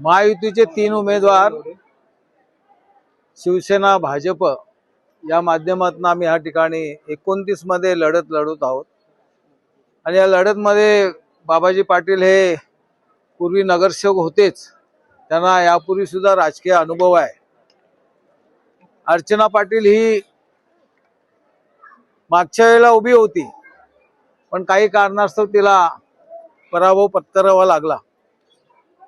महायुतीचे तीन उमेदवार शिवसेना भाजप या माध्यमातून आम्ही ह्या ठिकाणी एकोणतीसमध्ये लढत लढत आहोत. आणि या लढत मध्ये बाबाजी पाटील हे पूर्वी नगरसेवक होतेच. त्यांना यापूर्वी सुद्धा राजकीय अनुभव आहे. अर्चना पाटील ही मागच्या वेळेला उभी होती. पण काही कारणास्तव तिला पराभव पत्करावा लागला.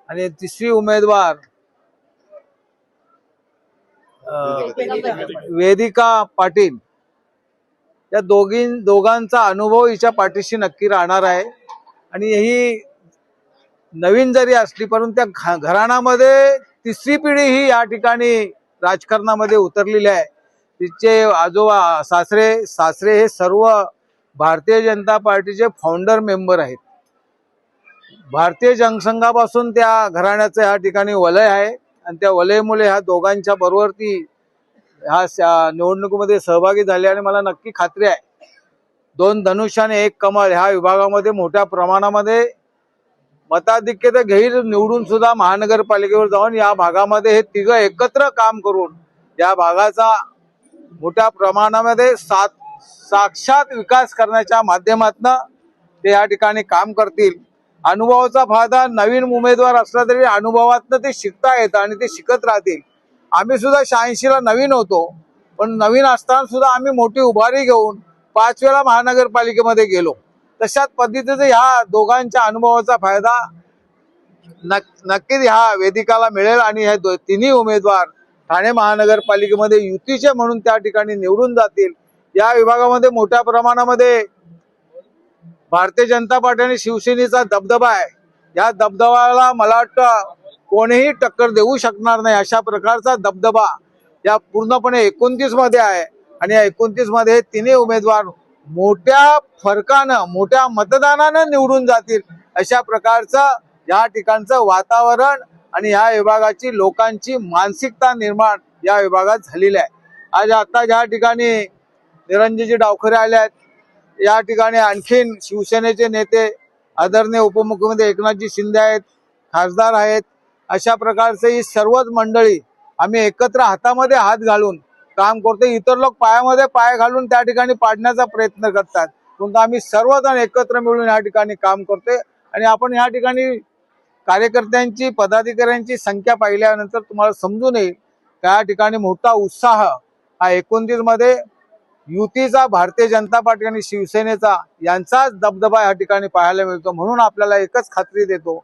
आणि तिसरी उमेदवार वेदिका पाटील. या दोघी दोघांचा अनुभव हिच्या पाठीशी नक्की राहणार आहे. आणि ही नवीन जरी असली परंतु त्या घराण्यामध्ये तिसरी पिढी ही या ठिकाणी राजकारणामध्ये उतरलेली आहे. तिचे आजोबा सासरे सासरे हे सर्व भारतीय जनता पार्टीचे फाउंडर मेंबर आहेत. भारतीय जनसंघापासून त्या घराण्याचं ह्या ठिकाणी वलय आहे. आणि त्या वलयमुळे ह्या दोघांच्या बरोबर ती ह्या निवडणुकीमध्ये सहभागी झाले आणि मला नक्की खात्री आहे. दोन धनुष्य आणि एक कमळ ह्या विभागामध्ये मोठ्या प्रमाणामध्ये मताधिक्य तर घेईल निवडून सुद्धा महानगरपालिकेवर जाऊन या भागामध्ये हे तिघं एकत्र काम करून या भागाचा मोठ्या प्रमाणामध्ये सात साक्षात विकास करण्याच्या माध्यमातून ते या ठिकाणी काम करतील. अनुभवाचा फायदा नवीन उमेदवार असला तरी अनुभवातनं ते शिकता येतं आणि ते शिकत राहतील. आम्ही सुद्धा शहाऐंशीला नवीन होतो पण नवीन असताना सुद्धा आम्ही मोठी उभारी घेऊन पाच वेळा महानगरपालिकेमध्ये गेलो. तशाच पद्धतीचं ह्या दोघांच्या अनुभवाचा फायदा नक- नक्कीच ह्या वेदिकाला मिळेल आणि हे दो- तिन्ही उमेदवार ठाणे महानगरपालिकेमध्ये युतीचे म्हणून त्या ठिकाणी निवडून जातील. या विभागामध्ये मोठ्या प्रमाणामध्ये भारतीय जनता पार्टी आणि शिवसेनेचा दबदबा आहे. या दबदबाला मला वाटतं कोणीही टक्कर देऊ शकणार नाही. अशा प्रकारचा दबदबा या पूर्णपणे एकोणतीसमध्ये आहे. आणि या एकोणतीसमध्ये तिन्ही उमेदवार मोठ्या फरकानं मोठ्या मतदानानं निवडून जातील अशा प्रकारचं या ठिकाणचं वातावरण आणि या विभागाची लोकांची मानसिकता निर्माण या विभागात झालेली आहे. आज आता ज्या ठिकाणी निरंजनजी डावखरे आले आहेत या ठिकाणी आणखीन शिवसेनेचे नेते आदरणीय उपमुख्यमंत्री एकनाथजी शिंदे आहेत खासदार आहेत. अशा प्रकारचे ही सर्वच मंडळी आम्ही एकत्र हातामध्ये हात घालून काम करतो इतर लोक पायामध्ये पाय घालून त्या ठिकाणी पाडण्याचा प्रयत्न करतात. परंतु आम्ही सर्वजण एकत्र मिळून या ठिकाणी काम करतोय. आणि आपण या ठिकाणी कार्यकर्त्यांची पदाधिकाऱ्यांची संख्या पाहिल्यानंतर तुम्हाला समजून येईल. त्या ठिकाणी मोठा उत्साह हा एकोणतीसमध्ये युतीचा भारतीय जनता पार्टी आणि शिवसेनेचा यांचाच दबदबा या ठिकाणी पाहायला मिळतो म्हणून आपल्याला एकच खात्री देतो.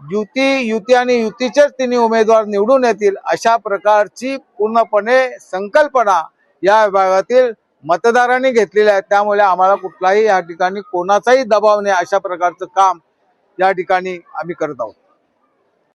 युती युती आणि युतीचेच तिन्ही उमेदवार निवडून येतील अशा प्रकारची पूर्णपणे संकल्पना या विभागातील मतदारांनी घेतलेली आहे. त्यामुळे आम्हाला कुठलाही या ठिकाणी कोणाचाही दबाव नाही. अशा प्रकारचं काम या ठिकाणी आम्ही करत आहोत.